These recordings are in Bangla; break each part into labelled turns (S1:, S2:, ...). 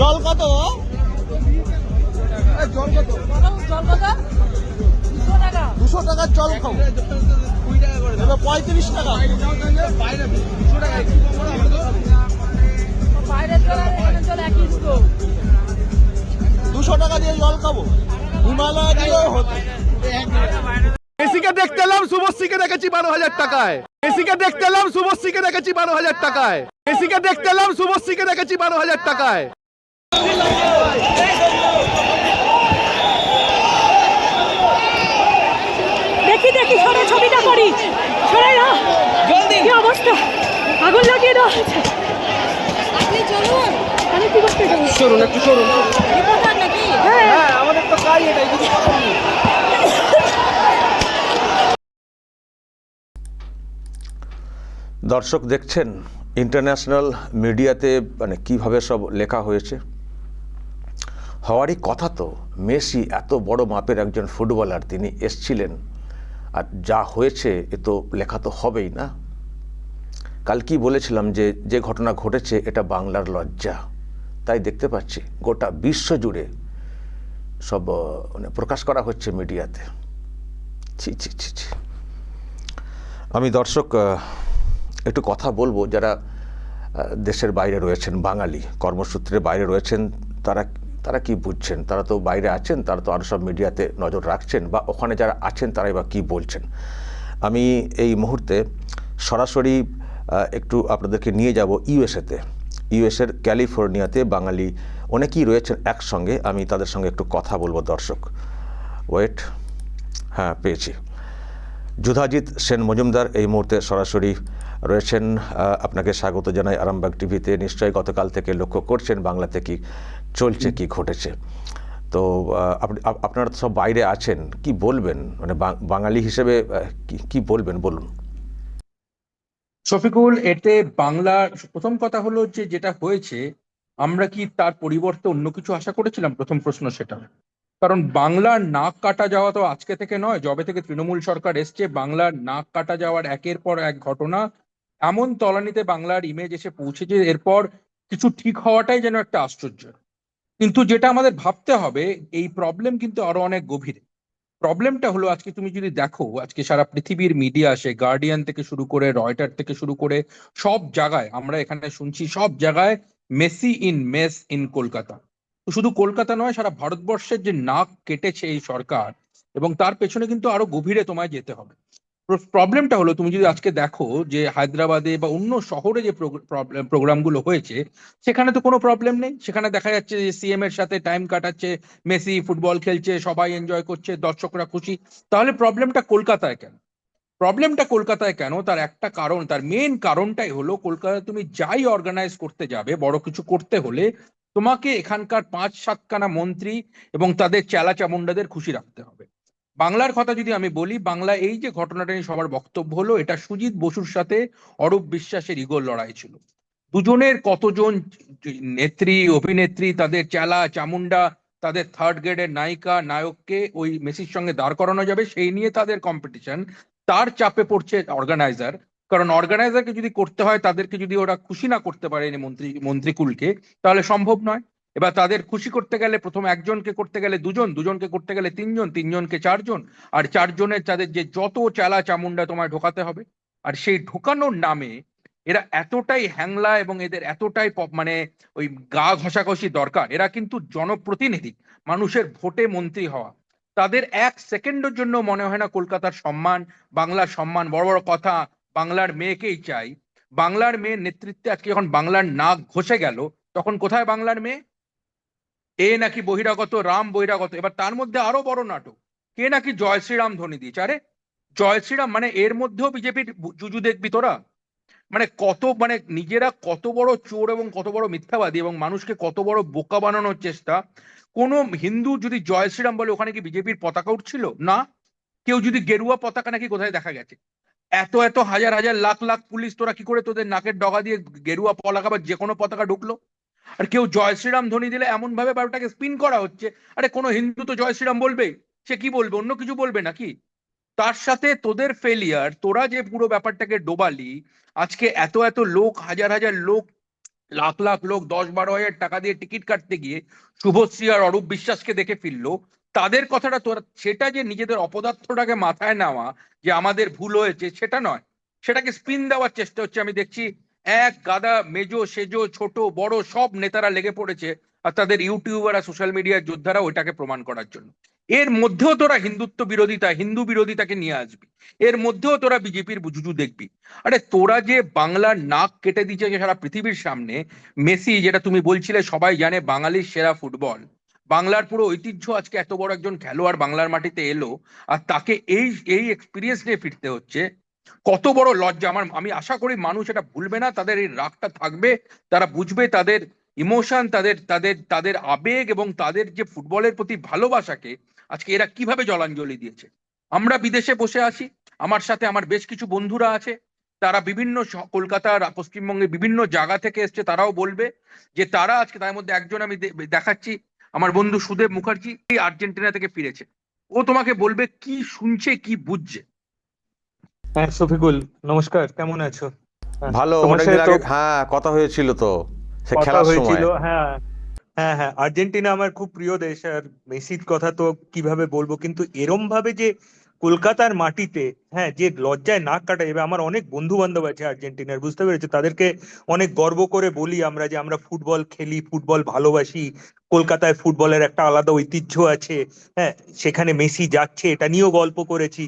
S1: জল কত? জল কত?
S2: জল কথা দুশো টাকা।
S1: দুশো টাকার জল খাও। পঁয়ত্রিশ টাকা। দুশো টাকা দিয়ে জল খাব। হিমালয় দিয়েও হতো।
S3: দেখতে এলাম শুভশ্রীকে দেখেছি বারো হাজার টাকায়। এসিকে দেখতে এলাম শুভশ্রীকে দেখেছি বারো হাজার টাকায়। এসিকে দেখতে এলাম শুভশ্রীকে দেখেছি বারো হাজার টাকায়।
S4: দেখি দেখি সরে ছবিটা করি। সরে না। কি অবস্থা? আগুন লাগিয়ে দেওয়া হয়েছে।
S2: আপনি চলুন।
S4: আমি কি করতে যাব?
S1: সরুন একটু সরুন।
S4: হ্যাঁ।
S1: হ্যাঁ আমাদের তো কাজ এটাই কিছু
S5: দর্শক দেখছেন ইন্টারন্যাশনাল মিডিয়াতে মানে কীভাবে সব লেখা হয়েছে? হওয়ারই কথা তো। মেসি এত বড় মাপের একজন ফুটবলার, তিনি এসছিলেন। আর যা হয়েছে, এ তো লেখা তো হবেই না। কাল কি বলেছিলাম যে যে ঘটনা ঘটেছে, এটা বাংলার লজ্জা। তাই দেখতে পাচ্ছি, গোটা বিশ্ব জুড়ে সব মানে প্রকাশ করা হচ্ছে মিডিয়াতে। ছি ছি ছি ছি। আমি দর্শক একটু কথা বলব। যারা দেশের বাইরে রয়েছেন, বাঙালি কর্মসূত্রে বাইরে রয়েছেন, তারা তারা কি বুঝছেন? তারা তো বাইরে আছেন, তারা তো আরও সব মিডিয়াতে নজর রাখছেন বা ওখানে যারা আছেন তারাই বা কী বলছেন? আমি এই মুহূর্তে সরাসরি একটু আপনাদেরকে নিয়ে যাব ইউএসএতে। ইউএসের ক্যালিফোর্নিয়াতে বাঙালি অনেকেই রয়েছেন একসঙ্গে, আমি তাদের সঙ্গে একটু কথা বলব দর্শক। ওয়েট হ্যাঁ পেয়েছি। যুধাজিৎ সেন মজুমদার এই মুহূর্তে সরাসরি রয়েছেন আপনাকে স্বাগত জানাই আরামবাগ টিভিতে। নিশ্চয়ই গতকাল থেকে লক্ষ্য করছেন বাংলাতে কি চলছে, কি ঘটেছে। তো আপনি আপনারা তো সব বাইরে আছেন, কি বলবেন? মানে বাঙালি হিসেবে কি- বলবেন, বলুন।
S6: শফিকুল, এতে বাংলা, প্রথম কথা হলো যে, যেটা হয়েছে, আমরা কি তার পরিবর্তে অন্য কিছু আশা করেছিলাম? প্রথম প্রশ্ন সেটা। কারণ বাংলার নাক কাটা যাওয়া তো আজকে থেকে নয়, যবে থেকে তৃণমূল সরকার এসছে, বাংলার নাক কাটা যাওয়ার একের পর এক ঘটনা। এমন তলানিতে বাংলার ইমেজ এসে পৌঁছেছে, এরপর কিছু ঠিক হওয়াটাই যেন একটা আশ্চর্য। কিন্তু যেটা আমাদের ভাবতে হবে, এই প্রবলেম কিন্তু আরও অনেক গভীরে। প্রবলেমটা হলো আজকে তুমি যদি দেখো, আজকে সারা পৃথিবীর মিডিয়া আসে গার্ডিয়ান থেকে শুরু করে রয়টার থেকে শুরু করে, সব জায়গায় আমরা এখানে শুনছি, সব জায়গায় Messi in mess in Kolkata শুধু কলকাতা নয়, সারা ভারতবর্ষের যে নাক কেটেছে এই সরকার, এবং তার পেছনে কিন্তু আরও গভীরে তোমায় যেতে হবে। প্রবলেমটা হলো, তুমি যদি আজকে দেখো যে হায়দ্রাবাদে বা অন্য শহরে যে প্রোগ্রামগুলো হয়েছে, সেখানে তো কোনো প্রবলেম নেই। সেখানে দেখা যাচ্ছে যে সিএম এর সাথে টাইম কাটাচ্ছে, মেসি ফুটবল খেলছে, সবাই এনজয় করছে, দর্শকরা খুশি। তাহলে প্রবলেমটা কলকাতায় কেন? প্রবলেমটা কলকাতায় কেন? তার একটা কারণ, তার মেন কারণটাই হলো, কলকাতায় তুমি যাই অর্গানাইজ করতে যাবে, বড় কিছু করতে হলে তোমাকে এখানকার পাঁচ সাতখানা মন্ত্রী এবং তাদের চেলা চামুন্ডাদের খুশি রাখতে হবে। বাংলার কথা যদি আমি বলি, বাংলা এই যে ঘটনাটা নিয়ে সবার বক্তব্য হলো, এটা সুজিত বসুর সাথে অরূপ বিশ্বাসের ইগোর লড়াই ছিল। দুজনের কতজন নেত্রী, অভিনেত্রী, তাদের চেলা, চামুন্ডা, তাদের থার্ড গ্রেডের নায়িকা, নায়ককে ওই মেসির সঙ্গে দাঁড় করানো যাবে, সেই নিয়ে তাদের কম্পিটিশন তার চাপে পড়ছে অর্গানাইজার কারণ অর্গানাইজারকে যদি করতে হয়, তাদেরকে যদি ওরা খুশি না করতে পারে মন্ত্রী, মন্ত্রীকুলকে, তাহলে সম্ভব নয়। এবার তাদের খুশি করতে গেলে প্রথম একজনকে করতে গেলে দুজন, দুজনকে করতে গেলে তিনজন, তিনজনকে চারজন, আর চারজনের তাদের যে যত চালা চামুন্ডা তোমায় ঢোকাতে হবে, আর সেই ঢোকানোর নামে এরা এতটাই হ্যাংলা এবং এদের এতটাই মানে ওই গা ঘষাঘষি দরকার। এরা কিন্তু জনপ্রতিনিধি, মানুষের ভোটে মন্ত্রী হওয়া। তাদের এক সেকেন্ডের জন্য মনে হয় না কলকাতার সম্মান, বাংলার সম্মান, বড় বড় কথা বাংলার মেয়েকেই চাই। বাংলার মেয়ের নেতৃত্বে আজকে যখন বাংলার নাক ঘষে গেল, তখন কোথায় বাংলার মেয়ে? এ নাকি বহিরাগত, রাম বহিরাগত, এবার তার মধ্যে আরও বড় নাটক। কে নাকি জয় শ্রীরাম ধ্বনি দিয়েছে? আরে, জয় শ্রীরাম মানে এর মধ্যেও বিজেপির জুজু দেখবি তোরা? মানে কত মানে নিজেরা কত বড় চোর এবং কত বড় মিথ্যাবাদী এবং মানুষকে কত বড় বোকা বানানোর চেষ্টা। কোন হিন্দু যদি জয় শ্রীরাম বলে ওখানে কি বিজেপির পতাকা উঠছিল? না। কেউ যদি গেরুয়া পতাকা নাকি কোথায় দেখা গেছে? এত এত হাজার হাজার, লাখ লাখ পুলিশ তোরা কি করে তোদের নাকের ডগা দিয়ে গেরুয়া পলাকা বা যে কোনো পতাকা ঢুকলো? আর কেউ জয় শ্রীরাম ধ্বনি দিলে এমন ভাবে ব্যাপারটাকে স্পিন করা হচ্ছে? আরে কোনো হিন্দু তো জয় শ্রীরাম বলবে? সে কি বলবে? অন্য কিছু বলবে নাকি? তার সাথে তোদের ফেলিয়ার তোরা যে পুরো ব্যাপারটাকে ডোবালি, আজকে এত এত লোক, হাজার হাজার লোক লাখ লাখ লোক দশ বারো হাজার টাকা দিয়ে টিকিট কাটতে গিয়ে শুভশ্রী আর অরূপ বিশ্বাসকে দেখে ফিরলো। তাদের কথাটা তোর, সেটা যে নিজেদের অপদার্থটাকে মাথায় নেওয়া যে আমাদের ভুল হয়েছে, সেটা নয়। সেটাকে স্পিন দেওয়ার চেষ্টা হচ্ছে। আমি দেখছি এক গাদা মেজো সেজো ছোট বড় সব নেতারা লেগে পড়েছে আর তাদের ইউটিউবার আর সোশ্যাল মিডিয়ার যোদ্ধারা ওইটাকে প্রমাণ করার জন্য। এর মধ্যেও তোরা হিন্দুত্ব বিরোধিতা, হিন্দু বিরোধিতাকে নিয়ে আসবি। এর মধ্যেও তোরা বিজেপির জুজু দেখবি। আরে তোরা যে বাংলার নাক কেটে দিচ্ছে যে সারা পৃথিবীর সামনে, মেসি, যেটা তুমি বলছিলে, সবাই জানে বাঙালির সেরা ফুটবল। বাংলার পুরো ঐতিহ্য আজকে এত বড় একজন খেলোয়াড় বাংলার মাটিতে এলো, আর তাকে এই এই এক্সপিরিয়েন্স নিয়ে ফিরতে হচ্ছে। কত বড় লজ্জা। আমার, আমি আশা করি মানুষ এটা ভুলবে না, তাদের এই রাগটা থাকবে, তারা বুঝবে তাদের ইমোশন তাদের তাদের তাদের আবেগ এবং তাদের যে ফুটবলের প্রতি ভালোবাসাকে আজকে এরা কীভাবে জলাঞ্জলি দিয়েছে? আমরা বিদেশে বসে আছি আমার সাথে আমার বেশ কিছু বন্ধুরা আছে তারা বিভিন্ন কলকাতার পশ্চিমবঙ্গে বিভিন্ন জায়গা থেকে এসছে তারাও বলবে যে তারা আজকে তার মধ্যে একজন আমি দেখাচ্ছি আমার বন্ধু সুদেব মুখার্জি এই আর্জেন্টিনা থেকে ফিরেছে। ও তোমাকে বলবে কি শুনছে কি বুঝছে?
S7: হ্যাঁ শফিকুল নমস্কার কেমন আছো?
S5: ভালো
S7: তোমার সাথে তো
S5: হ্যাঁ কথা হয়েছিল তো সে
S7: কথা
S5: খেলার সময়।
S7: হয়েছিল হ্যাঁ। হ্যাঁ হ্যাঁ আর্জেন্টিনা আমার খুব প্রিয় দেশ আর মেসির কথা তো কীভাবে বলব? কিন্তু এরম ভাবে যে কলকাতার মাটিতে হ্যাঁ যে লজ্জায় নাক কাটা যাবে আমার অনেক বন্ধু বান্ধব আছে আর্জেন্টিনার, বুঝতে পেরেছ? তাদেরকে অনেক গর্ব করে বলি আমরা যে আমরা ফুটবল খেলি, ফুটবল ভালোবাসি, কলকাতায় ফুটবলের একটা আলাদা ঐতিহ্য আছে হ্যাঁ সেখানে মেসি যাচ্ছে, এটা নিয়েও গল্প করেছি।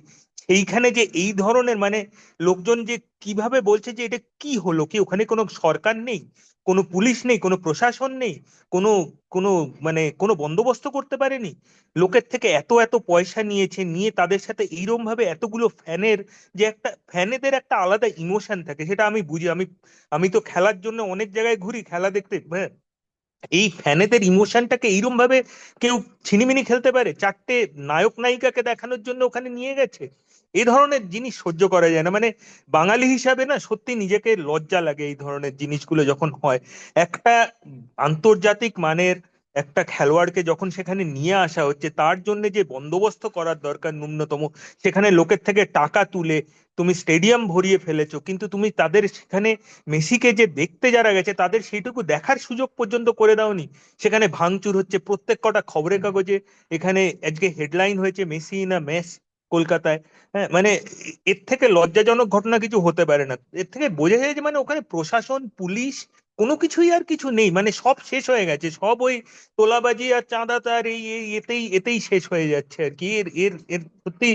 S7: সেইখানে যে এই ধরনের মানে লোকজন যে কীভাবে বলছে যে এটা কি হলো? কি ওখানে কোনো সরকার নেই? কোনো পুলিশ নেই? কোনো প্রশাসন নেই? কোনো কোনো মানে কোনো বন্দোবস্ত করতে পারেনি? লোকের থেকে এত এত পয়সা নিয়েছে, নিয়ে তাদের সাথে এইরকম ভাবে এতগুলো ফ্যানের যে একটা, ফ্যানেদের একটা আলাদা ইমোশন থাকে, সেটা আমি বুঝি। আমি আমি তো খেলার জন্য অনেক জায়গায় ঘুরি, খেলা দেখতে। হ্যাঁ এই ফ্যানেদের ইমোশনটাকে এইরকম ভাবে কেউ ছিনিমিনি খেলতে পারে? চারটে নায়ক নায়িকাকে দেখানোর জন্য ওখানে নিয়ে গেছে? এই ধরনের জিনিস সহ্য করা যায় না। মানে বাঙালি হিসাবে না সত্যি নিজেকে লজ্জা লাগে এই ধরনের জিনিসগুলো যখন হয়। একটা আন্তর্জাতিক মানের একটা খেলোয়াড়কে যখন সেখানে নিয়ে আসা হচ্ছে, তার জন্য যে বন্দোবস্ত করার দরকার ন্যূনতম, সেখানে লোকের থেকে টাকা তুলে তুমি স্টেডিয়াম ভরিয়ে ফেলেছো, কিন্তু তুমি তাদের সেখানে মেসিকে যে দেখতে যারা গেছে, তাদের সেইটুকু দেখার সুযোগ পর্যন্ত করে দাওনি। সেখানে ভাঙচুর হচ্ছে। প্রত্যেক কটা খবরের কাগজে এখানে আজকে হেডলাইন হয়েছে, মেসি না মেস? কলকাতায় হ্যাঁ? মানে এর থেকে লজ্জাজনক ঘটনা কিছু হতে পারে না। এর থেকে বোঝা যায় যে মানে ওখানে প্রশাসন, পুলিশ কোনো কিছুই আর কিছু নেই। মানে সব শেষ হয়ে গেছে। সব ওই তোলাবাজি আর চাঁদা তার এই, এতেই এতেই শেষ হয়ে যাচ্ছে আর কি। এর এর এর সত্যি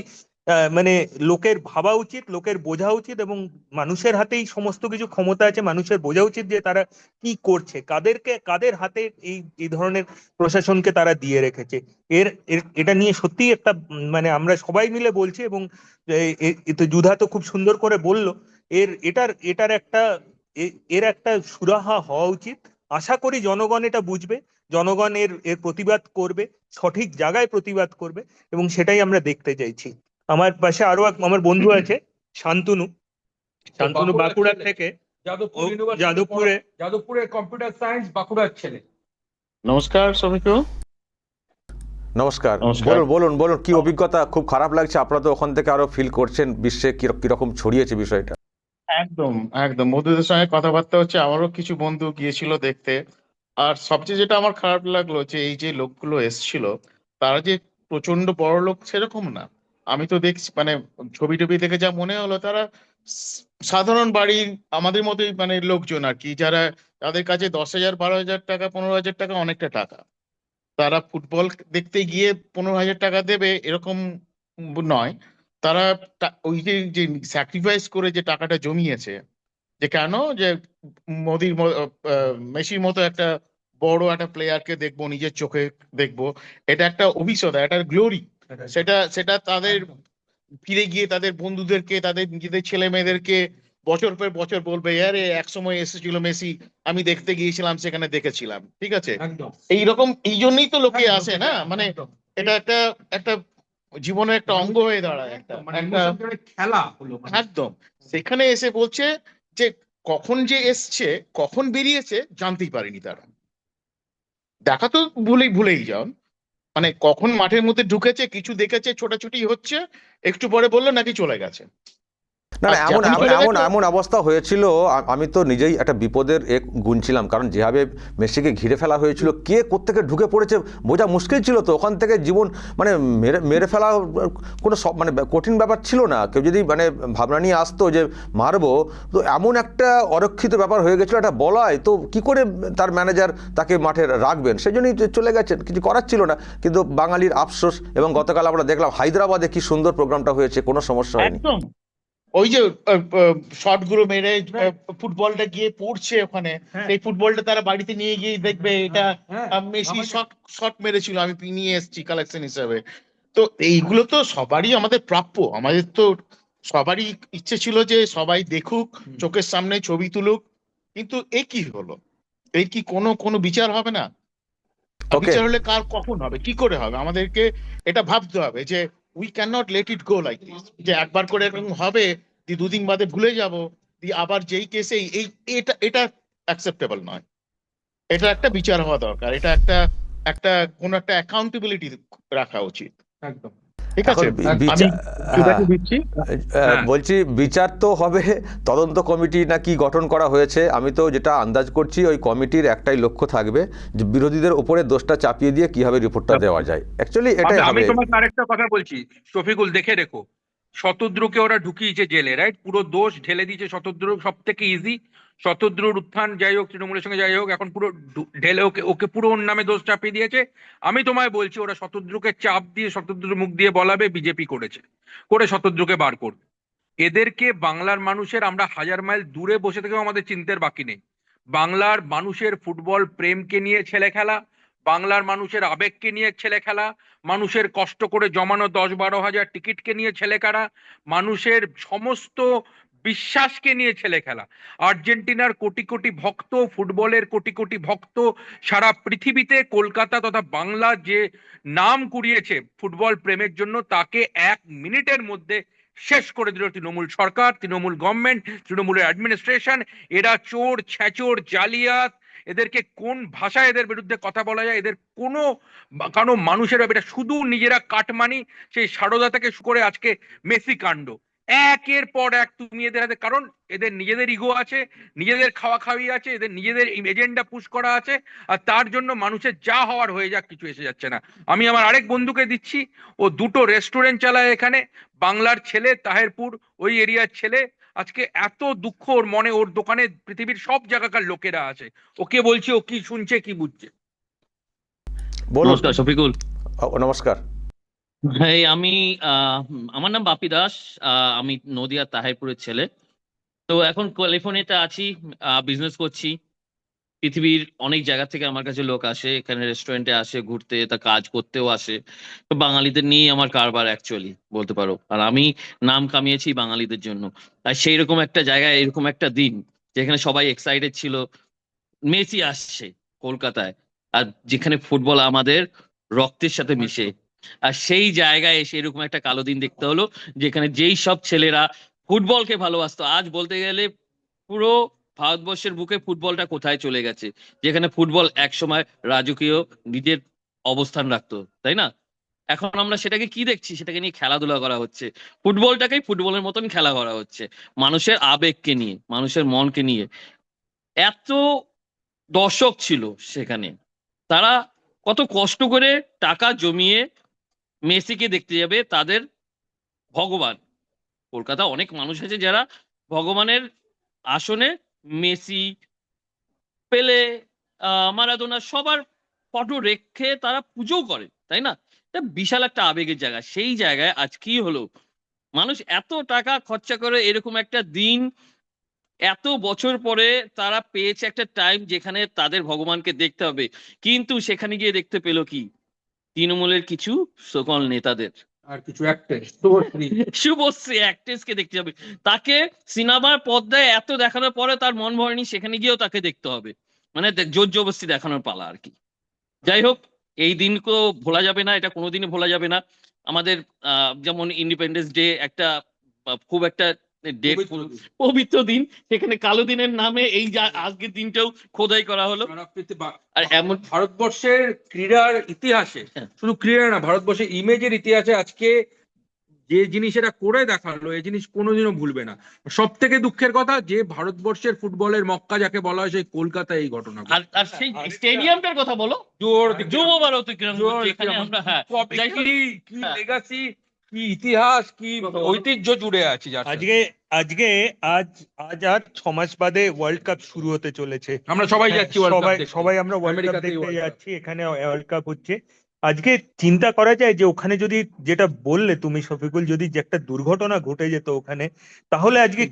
S7: মানে লোকের ভাবা উচিত, লোকের বোঝা উচিত এবং মানুষের হাতেই সমস্ত কিছু ক্ষমতা আছে, মানুষের বোঝা উচিত যে তারা কি করছে, কাদেরকে, কাদের হাতে এই এই ধরনের প্রশাসনকে তারা দিয়ে রেখেছে। এর এটা নিয়ে সত্যিই একটা মানে আমরা সবাই মিলে বলছি এবং যুধা তো খুব সুন্দর করে বলল, এর, এটার এটার একটা এর একটা সুরাহা হওয়া উচিত। আশা করি জনগণ এটা বুঝবে, জনগণ এর এর প্রতিবাদ করবে, সঠিক জায়গায় প্রতিবাদ করবে এবং সেটাই আমরা দেখতে চাইছি। আমার পাশে আরও এক আমার বন্ধু আছে শান্তনু। শান্তনু
S6: বাঁকুড়ার
S7: থেকে।
S6: যাদবপুর ইউনিভার্সিটি
S7: যাদবপুরে।
S6: কম্পিউটার সায়েন্স বাঁকুড়ার ছেলে।
S8: নমস্কার সবিকু
S5: নমস্কার।
S8: নমস্কার।
S5: বলুন বলুন বলুন কি অভিজ্ঞতা? খুব খারাপ লাগছে। আপনারা তো ওখান থেকে আরও ফিল করছেন বিশ্বে কি- কীরকম ছড়িয়েছে বিষয়টা?
S8: একদম একদম। বন্ধুদের সঙ্গে কথাবার্তা হচ্ছে আমারও কিছু বন্ধু গিয়েছিল দেখতে। আর সবচেয়ে যেটা আমার খারাপ লাগল যে এই যে লোকগুলো এসছিল তারা যে প্রচণ্ড বড় লোক সেরকম না। আমি তো দেখছি মানে ছবি টবি দেখে যা মনে হলো তারা সাধারণ বাড়ির আমাদের মতোই মানে লোকজন আর কি, যারা তাদের কাছে দশ হাজার, বারো হাজার টাকা, পনেরো হাজার টাকা অনেকটা টাকা। তারা ফুটবল দেখতে গিয়ে পনেরো হাজার টাকা দেবে এরকম নয়। তারা ওই যে যে স্যাক্রিফাইস করে যে টাকাটা জমিয়েছে, যে কেন? যে মোদির মেসির মতো একটা বড় একটা প্লেয়ারকে দেখব, নিজের চোখে দেখব, এটা একটা অভিজ্ঞতা একটা গ্লোরি সেটা সেটা তাদের ফিরে গিয়ে তাদের বন্ধুদেরকে তাদের নিজেদের ছেলে মেয়েদেরকে বছর পর বছর বলবে আরে এক সময় এসেছিল মেসি আমি দেখতে গিয়েছিলাম সেখানে দেখেছিলাম। ঠিক আছে? এইরকম এই জন্যই তো লোকে আসে না? মানে এটা একটা একটা জীবনের একটা অঙ্গ হয়ে দাঁড়ায় একটা
S6: মানে
S8: একটা
S6: খেলা হলো মানে।
S8: একদম। সেখানে এসে বলছে যে কখন যে এসছে কখন বেরিয়েছে জানতেই পারিনি তারা। দেখা তো ভুলেই ভুলেই যান। মানে কখন মাঠের মধ্যে ঢুকেছে, কিছু দেখেছে, ছোটাছুটি হচ্ছে, একটু পরে বলল নাকি চলে গেছে।
S5: না না, এমন এমন- এমন এমন অবস্থা হয়েছিল আমি তো নিজেই একটা বিপদের এক গুনছিলাম কারণ যেভাবে মেসিকে ঘিরে ফেলা হয়েছিল কে কোত্থেকে ঢুকে পড়েছে বোঝা মুশকিল ছিল তো ওখান থেকে জীবন মানে মেরে মেরে ফেলা কোনো সব মানে কঠিন ব্যাপার ছিল না কেউ যদি মানে ভাবনা নিয়ে আসতো যে মারবো তো এমন একটা অরক্ষিত ব্যাপার হয়ে গেছিল একটা বলায় তো কি করে তার ম্যানেজার তাকে মাঠে রাখবেন? সেই জন্যই চলে গেছেন কিছু করার ছিল না কিন্তু বাঙালির আফসোস এবং গতকাল আমরা দেখলাম হায়দ্রাবাদে কি সুন্দর প্রোগ্রামটা হয়েছে কোনো সমস্যা হয়নি।
S8: একদম। ওই যে শর্টগুলো মেরে ফুটবলটা গিয়ে পড়ছে ওখানে। সেই ফুটবলটা তারা বাড়িতে নিয়ে গিয়ে দেখবে এটা মেসি শট শট মেরেছিল আমি নিয়ে এসেছি কালেকশন হিসাবে। তো এইগুলো তো সবারই আমাদের প্রাপ্য। আমাদের তো সবারই ইচ্ছে ছিল যে সবাই দেখুক চোখের সামনে ছবি তুলুক। কিন্তু এ কি হলো? এই কি কোনো কোনো বিচার হবে না? বিচার হলে কার কখন হবে? কি করে হবে? আমাদেরকে এটা ভাবতে হবে যে we can not let it go like this যে একবার করে এরকম হবে দিয়ে দুদিন বাদে ভুলে যাব দিয়ে আবার যেই কেসে এই, এটা এটা অ্যাকসেপ্টেবল নয়। এটা একটা বিচার হওয়া দরকার। এটা একটা একটা কোন একটা অ্যাকাউন্টেবিলিটি রাখা উচিত।
S6: একদম।
S8: ঠিক আছে?
S5: হ্যাঁ। আহ, বলছি বিচার তো হবে তদন্ত কমিটি নাকি গঠন করা হয়েছে আমি তো যেটা আন্দাজ করছি ওই কমিটির একটাই লক্ষ্য থাকবে যে বিরোধীদের উপরে দোষটা চাপিয়ে দিয়ে কীভাবে রিপোর্টটা দেওয়া যায়। অ্যাকচুয়ালি এটাই
S6: আমি- আমি তোমাকে আরেকটা কথা বলছি শফিকুল দেখে রেখো। শতদ্রুকে ওরা ঢুকিয়েছে জেলে রাইট পুরো দোষ ঢেলে দিয়েছে শতদ্রু সব থেকে ইজি শতদ্রুর উত্থান, যাই হোক, তৃণমূলের সঙ্গে যাই হোক, এখন পুরো ঢেলে ওকে ওকে পুরো ওর নামে দোষ চাপিয়ে দিয়েছে। আমি তোমায় বলছি, ওরা শতদ্রুকে চাপ দিয়ে, শতদ্রুর মুখ দিয়ে বলাবে, বিজেপি করেছে। করে শতদ্রুকে বার করবে। এদেরকে বাংলার মানুষের, আমরা হাজার মাইল দূরে বসে থেকেও আমাদের চিন্তার বাকি নেই। বাংলার মানুষের ফুটবল প্রেমকে নিয়ে ছেলে খেলা বাংলার মানুষের আবেগকে নিয়ে ছেলে খেলা, মানুষের কষ্ট করে জমানো দশ বারো হাজার টিকিটকে নিয়ে ছেলে খেলা মানুষের সমস্ত বিশ্বাসকে নিয়ে ছেলে খেলা। আর্জেন্টিনার কোটি কোটি ভক্ত, ফুটবলের কোটি কোটি ভক্ত, সারা পৃথিবীতে কলকাতা তথা বাংলা যে নাম কুড়িয়েছে ফুটবল প্রেমের জন্য, তাকে এক মিনিটের মধ্যে শেষ করে দিল তৃণমূল সরকার, তৃণমূল গভর্নমেন্ট তৃণমূলের অ্যাডমিনিস্ট্রেশন এরা চোর, ছ্যাচোর, জালিয়াত এদেরকে কোন ভাষায় এদের বিরুদ্ধে কথা বলা যায়? এদের কোনো কারণ মানুষের এটা শুধু নিজেরা কাটমানি, সেই সারদা থেকে করে আজকে মেসি কাণ্ড। একের পর এক তুমি এদের হাতে, কারণ এদের নিজেদের ইগো আছে, নিজেদের খাওয়া খাওয়ি আছে, এদের নিজেদের এজেন্ডা পুশ করা আছে, আর তার জন্য মানুষের যা হওয়ার হয়ে যাক, কিছু এসে যাচ্ছে না। আমি আমার আরেক বন্ধুকে দিচ্ছি, ও দুটো রেস্টুরেন্ট চালায় এখানে, বাংলার ছেলে তাহেরপুর, ওই এরিয়ার ছেলে আজকে এত দুঃখ ওর মনে ওর দোকানে পৃথিবীর সব জায়গাকার লোকেরা আছে। ওকে বলছে ও কি শুনছে কি বুঝছে?
S9: নমস্কার শফিকুল।
S5: নমস্কার।
S9: এই আমি আহ, আমার নাম বাপি দাস আহ, আমি নদিয়া তাহিরপুরের ছেলে। তো এখন ক্যালিফোর্নিয়াতে আছি বিজনেস করছি। পৃথিবীর অনেক জায়গা থেকে আমার কাছে লোক আসে, এখানে রেস্টুরেন্টে আসে, ঘুরতে, তা কাজ করতেও আসে। তো বাঙালিদের নিয়েই আমার কারবার অ্যাকচুয়ালি বলতে পারো। আর আমি নাম কামিয়েছি বাঙালিদের জন্য। আর সেই রকম একটা জায়গায়, এরকম একটা দিন, যেখানে সবাই এক্সাইটেড ছিল, মেসি আসছে কলকাতায়। আর যেখানে ফুটবল আমাদের রক্তের সাথে মিশে। আর সেই জায়গায় এসে এরকম একটা কালো দিন দেখতে হলো, যেখানে যেই সব ছেলেরা ফুটবলকে ভালোবাসতো। আজ বলতে গেলে পুরো ভারতবর্ষের বুকে ফুটবলটা কোথায় চলে গেছে? যেখানে ফুটবল একসময় রাজকীয় নিজের অবস্থান রাখতো, তাই না? এখন আমরা সেটাকে কি দেখছি? সেটাকে নিয়ে খেলাধুলা করা হচ্ছে। ফুটবলটাকেই ফুটবলের মতন খেলা করা হচ্ছে, মানুষের আবেগকে নিয়ে, মানুষের মনকে নিয়ে। এত দর্শক ছিল সেখানে। তারা কত কষ্ট করে টাকা জমিয়ে মেসিকে দেখতে যাবে, তাদের ভগবান। কলকাতা অনেক মানুষ আছে যারা ভগবানের আসনে মেসি, পেলে মারাদোনা সবার ফটো রেখে তারা পুজো করে, তাই না? বিশাল একটা আবেগের জায়গা। সেই জায়গায় আজ কি হলো? মানুষ এত টাকা খরচা করে এরকম একটা দিন, এত বছর পরে তারা পেয়েছে একটা টাইম যেখানে তাদের ভগবানকে দেখতে হবে। কিন্তু সেখানে গিয়ে দেখতে পেল কি? তৃণমূলের কিছু সকল নেতাদের।
S6: আর কিছু অ্যাক্ট্রেস শুভশ্রী
S9: অ্যাক্ট্রেসকে দেখতে হবে। তাকে সিনেমার পর্দায় এত দেখানোর পরে তার মন ভরেনি, সেখানে গিয়েও তাকে দেখতে হবে। মানে জোর জবস্তি দেখানোর পালা আর কি। যাই হোক, এই দিনকেও ভোলা যাবে না, এটা কোনোদিনই ভোলা যাবে না। আমাদের যেমন ইন্ডিপেন্ডেন্স ডে একটা খুব একটা
S6: পবিত্র দিন।
S9: সেখানে কালো দিনের নামে এই যা আজকের দিনটাও খোদাই করা হলো। আর এমন
S6: ভারতবর্ষের ক্রীড়ার ইতিহাসে
S9: হ্যাঁ।
S6: শুধু ক্রীড়া না ভারতবর্ষের ইমেজের ইতিহাসে আজকে যে জিনিস এটা করে দেখাল এই জিনিস কোনোদিনও ভুলবে না। সব থেকে দুঃখের কথা যে ভারতবর্ষের ফুটবলের মক্কা যাকে বলা হয় সেই কলকাতায় এই ঘটনা
S9: আর সেই স্টেডিয়ামটার কথা বলো।
S6: জোর
S9: যুব ভারত।
S6: লেগাসি কি ইতিহাস কি ঐতিহ্য জুড়ে আছে
S7: আজকে আজকে আজ আজ আর ছ মাস বাদে ওয়ার্ল্ড কাপ শুরু হতে চলেছে।
S6: আমরা সবাই
S7: হ্যাঁ,
S6: যাচ্ছি
S7: সবাই সবাই আমরা ওয়ার্ল্ড কাপ দেখতে যাচ্ছি এখানে ওয়ার্ল্ড কাপ হচ্ছে। আজকে চিন্তা করা যায় যে ওখানে যদি যেটা বললে তুমি শফিকুল যদি যে একটা দুর্ঘটনা ঘটে যেত ওখানে তাহলে আজকে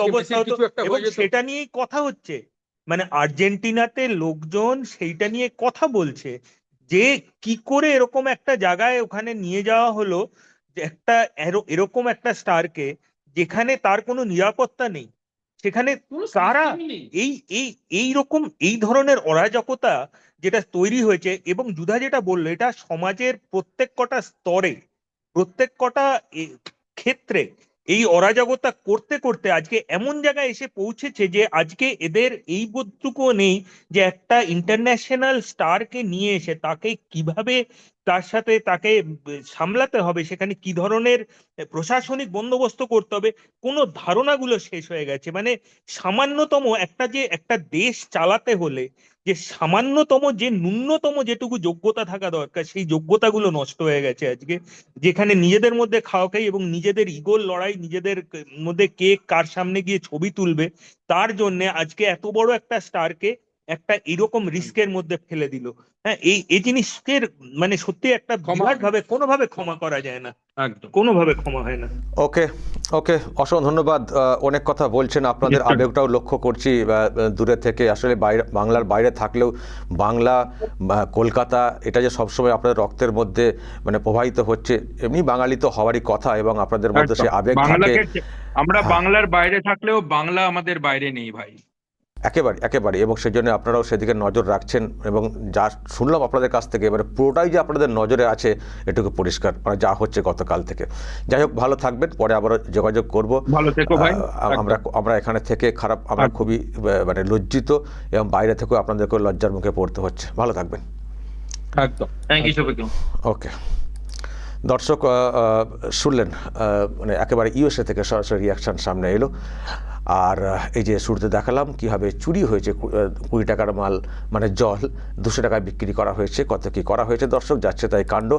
S7: অবস্থা হতো? এবং সেটা নিয়েই কথা হচ্ছে। মানে আর্জেন্টিনাতে লোকজন সেইটা নিয়ে কথা বলছে। যে কি করে এরকম একটা জায়গায় ওখানে নিয়ে যাওয়া হলো একটা এরকম একটা স্টারকে যেখানে তার কোনো নিরাপত্তা নেই। সেখানে কারা এই এই এই রকম এই ধরনের অরাজকতা যেটা তৈরি হয়েছে এবং যুধা যেটা বলল এটা সমাজের প্রত্যেক কটা স্তরে প্রত্যেক কটা ক্ষেত্রে এই অরাজকতা করতে করতে আজকে এমন জায়গায় এসে পৌঁছেছে যে আজকে এদের এই বোধটুকুও নেই যে একটা ইন্টারন্যাশনাল স্টারকে নিয়ে এসে তাকে কীভাবে তার সাথে তাকে সামলাতে হবে। সেখানে কি ধরনের প্রশাসনিক বন্দোবস্ত করতে হবে, কোনো ধারণাগুলো শেষ হয়ে গেছে। মানে সামান্যতম একটা যে, একটা দেশ চালাতে হলে, যে সামান্যতম যে, ন্যূনতম যেটুকু যোগ্যতা থাকা দরকার, সেই যোগ্যতাগুলো নষ্ট হয়ে গেছে আজকে। যেখানে নিজেদের মধ্যে খাওয়া খাই এবং নিজেদের ইগোর লড়াই, নিজেদের মধ্যে কে কার সামনে গিয়ে ছবি তুলবে, তার জন্য আজকে এত বড় একটা স্টারকে একটা এরকম রিস্কের মধ্যে ফেলে দিল। হ্যাঁ এই এই জিনিসের মানে সত্যি একটা বিরাট ভাবে কোনোভাবে ক্ষমা করা যায় না।
S6: একদম।
S7: কোনোভাবে ক্ষমা হয় না।
S5: ওকে ওকে অসংখ্য ধন্যবাদ। অনেক কথা বলছেন। আপনাদের আবেগটাও লক্ষ্য করছি দূরে থেকে। আসলে বাইরে বাংলার বাইরে থাকলেও বাংলা বা কলকাতা এটা যে সবসময় আপনাদের রক্তের মধ্যে মানে প্রবাহিত হচ্ছে এমনি বাঙালি তো হওয়ারই কথা এবং আপনাদের মধ্যে সে আবেগ থাকে।
S6: আমরা
S5: হ্যাঁ।
S6: বাংলার বাইরে থাকলেও বাংলা আমাদের বাইরে নেই ভাই।
S5: একেবারে একেবারে। এবং সেজন্য আপনারাও সেদিকে নজর রাখছেন এবং যা শুনলাম আপনাদের কাছ থেকে এবারে পুরোটাই যে আপনাদের নজরে আছে এটুকু পরিষ্কার মানে যা হচ্ছে গতকাল থেকে। যাই হোক ভালো থাকবেন পরে আবার যোগাযোগ করব। আমরা আমরা এখানে থেকে খারাপ আমরা খুবই মানে লজ্জিত এবং বাইরে থেকেও আপনাদেরকে লজ্জার মুখে পড়তে হচ্ছে। ভালো থাকবেন।
S6: একদম।
S9: Thank you
S5: okay. দর্শক শুনলেন আহ, মানে একেবারে ইউএসএ থেকে সরাসরি রিয়াকশন সামনে এলো। আর, এই যে শুরুতে দেখালাম কীভাবে চুরি হয়েছে কুড়ি টাকার মাল মানে জল দুশো টাকায় বিক্রি করা হয়েছে, কত কী করা হয়েছে দর্শক, যাচ্ছে তাই কাণ্ড।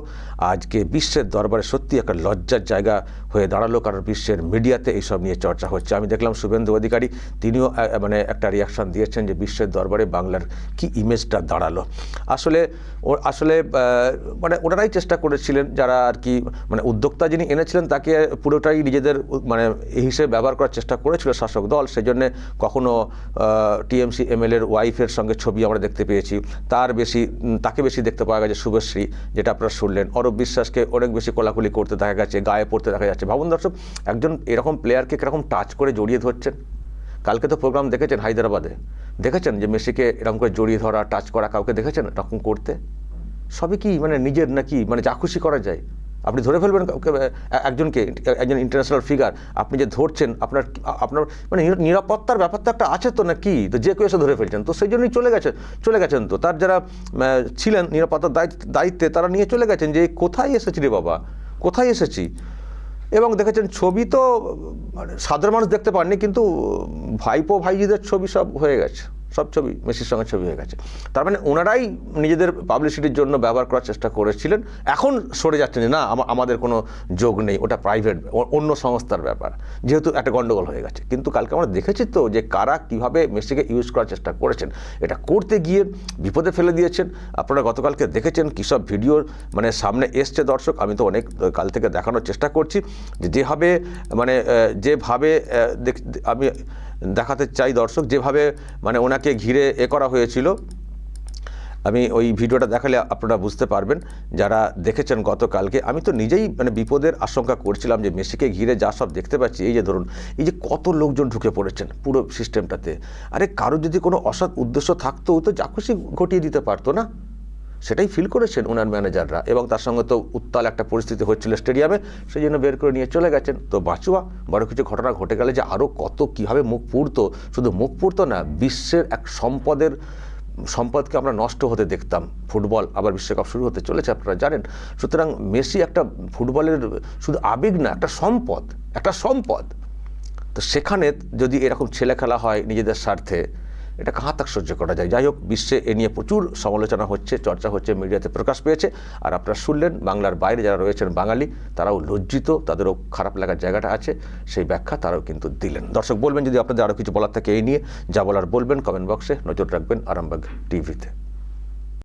S5: আজকে বিশ্বের দরবারে সত্যি একটা লজ্জার জায়গা হয়ে দাঁড়াল, কারণ বিশ্বের মিডিয়াতে এইসব নিয়ে চর্চা হচ্ছে। আমি দেখলাম শুভেন্দু অধিকারী, তিনিও মানে একটা রিয়াকশন দিয়েছেন যে বিশ্বের দরবারে বাংলার কি ইমেজটা দাঁড়াল। আসলে ও, আসলে মানে ওনারাই চেষ্টা করেছিলেন যারা আর কি মানে উদ্যোক্তা যিনি এনেছিলেন, তাকে পুরোটাই নিজেদের মানে এই হিসেবে ব্যবহার করার চেষ্টা করেছিল শাসক দল, সেজন্য কখনো টিএমসি এমএলএর ওয়াইফের সঙ্গে ছবি আমরা দেখতে পেয়েছি। তার বেশি তাকে বেশি দেখতে পাওয়া গেছে শুভশ্রী, যেটা আপনারা শুনলেন। অরূপ বিশ্বাসকে অনেক বেশি কোলাকুলি করতে দেখা গেছে, গায়ে পড়তে দেখা যাচ্ছে। ভাবুন দর্শক, একজন এরকম প্লেয়ারকে কীরকম টাচ করে জড়িয়ে ধরছেন? কালকে তো প্রোগ্রাম দেখেছেন হায়দ্রাবাদে। দেখেছেন যে মেসিকে এরকম করে জড়িয়ে ধরা টাচ করা কাউকে দেখেছেন এরকম করতে? সবই কি মানে নিজের নাকি মানে যা খুশি করা যায়? আপনি ধরে ফেলবেন একজনকে, একজন ইন্টারন্যাশনাল ফিগার আপনি যে ধরছেন, আপনার আপনার মানে নিরাপত্তার ব্যাপার তো একটা আছে তো না কি? তো যে কেউ এসে ধরে ফেলছেন, তো সেই জন্যই চলে গেছে, চলে গেছেন তো। তার যারা ছিলেন নিরাপত্তার দায়িত্ব- দায়িত্বে, তারা নিয়ে চলে গেছেন যে, কোথায় এসেছি রে বাবা? কোথায় এসেছি? এবং দেখেছেন ছবি তো মানে সাধারণ মানুষ দেখতে পাননি, কিন্তু ভাইপো ভাইজিদের ছবি সব হয়ে গেছে। সব ছবি, মেসির সঙ্গে ছবি হয়ে গেছে। তার মানে ওনারাই নিজেদের পাবলিসিটির জন্য ব্যবহার করার চেষ্টা করেছিলেন। এখন সরে যাচ্ছেন না আমাদের কোনো যোগ নেই, ওটা প্রাইভেট অন্য সংস্থার ব্যাপার। যেহেতু একটা গন্ডগোল হয়ে গেছে। কিন্তু কালকে আমরা দেখেছি তো যে, কারা কীভাবে মেসিকে ইউজ করার চেষ্টা করেছেন। এটা করতে গিয়ে বিপদে ফেলে দিয়েছেন। আপনারা গতকালকে দেখেছেন কী সব ভিডিও মানে সামনে এসছে দর্শক। আমি তো অনেক কাল থেকে দেখানোর চেষ্টা করছি। যেভাবে মানে যেভাবে আমি দেখাতে চাই দর্শক, যেভাবে মানে ওনাকে ঘিরে এ করা হয়েছিল। আমি ওই ভিডিওটা দেখালে আপনারা বুঝতে পারবেন, যারা দেখেছেন গতকালকে। আমি তো নিজেই মানে বিপদের আশঙ্কা করছিলাম যে মেসিকে ঘিরে যা সব দেখতে পাচ্ছি, এই যে ধরুন, এই যে কত লোকজন ঢুকে পড়েছেন পুরো সিস্টেমটাতে। আরে কারও যদি কোনো অসৎ উদ্দেশ্য থাকতো তো যা খুশি ঘটিয়ে দিতে পারতো না। সেটাই ফিল করেছেন ওনার ম্যানেজাররা এবং তার সঙ্গে তো উত্তাল একটা পরিস্থিতি হচ্ছিল স্টেডিয়ামে সেই জন্য বের করে নিয়ে চলে গেছেন। তো বাঁচুয়া, বড় কিছু ঘটনা ঘটে গেলে যে আরও কত, কীভাবে মুখ পুড়তো, শুধু মুখ পুড়তো না, বিশ্বের এক সম্পদের, সম্পদকে আমরা নষ্ট হতে দেখতাম। ফুটবল আবার বিশ্বকাপ শুরু হতে চলেছে, আপনারা জানেন। সুতরাং মেসি একটা ফুটবলের শুধু আবেগ না, একটা সম্পদ একটা সম্পদ। তো সেখানে যদি এরকম ছেলে খেলা হয় নিজেদের স্বার্থে এটা কাহা তাক সহ্য করা যায়। যাই হোক বিশ্বে এ নিয়ে প্রচুর সমালোচনা হচ্ছে, চর্চা হচ্ছে, মিডিয়াতে প্রকাশ পেয়েছে। আর আপনারা শুনলেন, বাংলার বাইরে যারা রয়েছেন বাঙালি, তারাও লজ্জিত, তাদেরও খারাপ লাগার জায়গাটা আছে, সেই ব্যাখ্যা তারাও কিন্তু দিলেন। দর্শক, বলবেন যদি আপনাদের আরও কিছু বলার থাকে এই নিয়ে, যা বলার বলবেন কমেন্ট বক্সে নজর রাখবেন আরামবাগ টিভিতে।